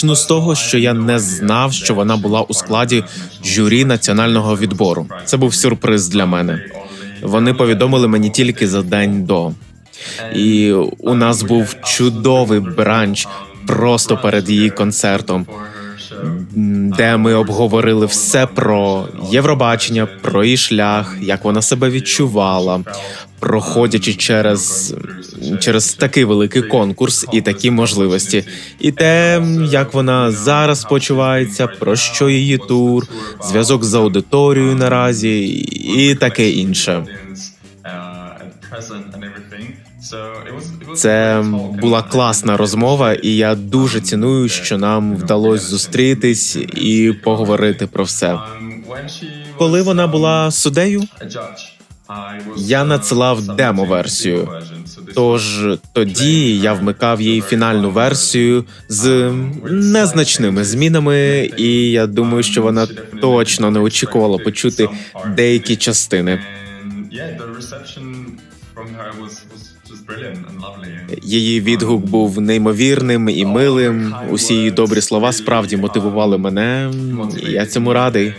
З того, що я не знав, що вона була у складі журі національного відбору. Це був сюрприз для мене. Вони повідомили мені тільки за день до. І у нас був чудовий бранч просто перед її концертом, де ми обговорили все про Євробачення, про її шлях, як вона себе відчувала, проходячи через, через такий великий конкурс і такі можливості, і те, як вона зараз почувається, про що її тур, зв'язок з аудиторією наразі, і таке інше. Це була класна розмова, і я дуже ціную, що нам вдалося зустрітись і поговорити про все. Коли вона була суддею, я надсилав демо-версію. Тож тоді я вмикав їй фінальну версію з незначними змінами, і я думаю, що вона точно не очікувала почути деякі частини. Її відгук був неймовірним і милим. Усі її добрі слова справді мотивували мене. і Я цьому радий.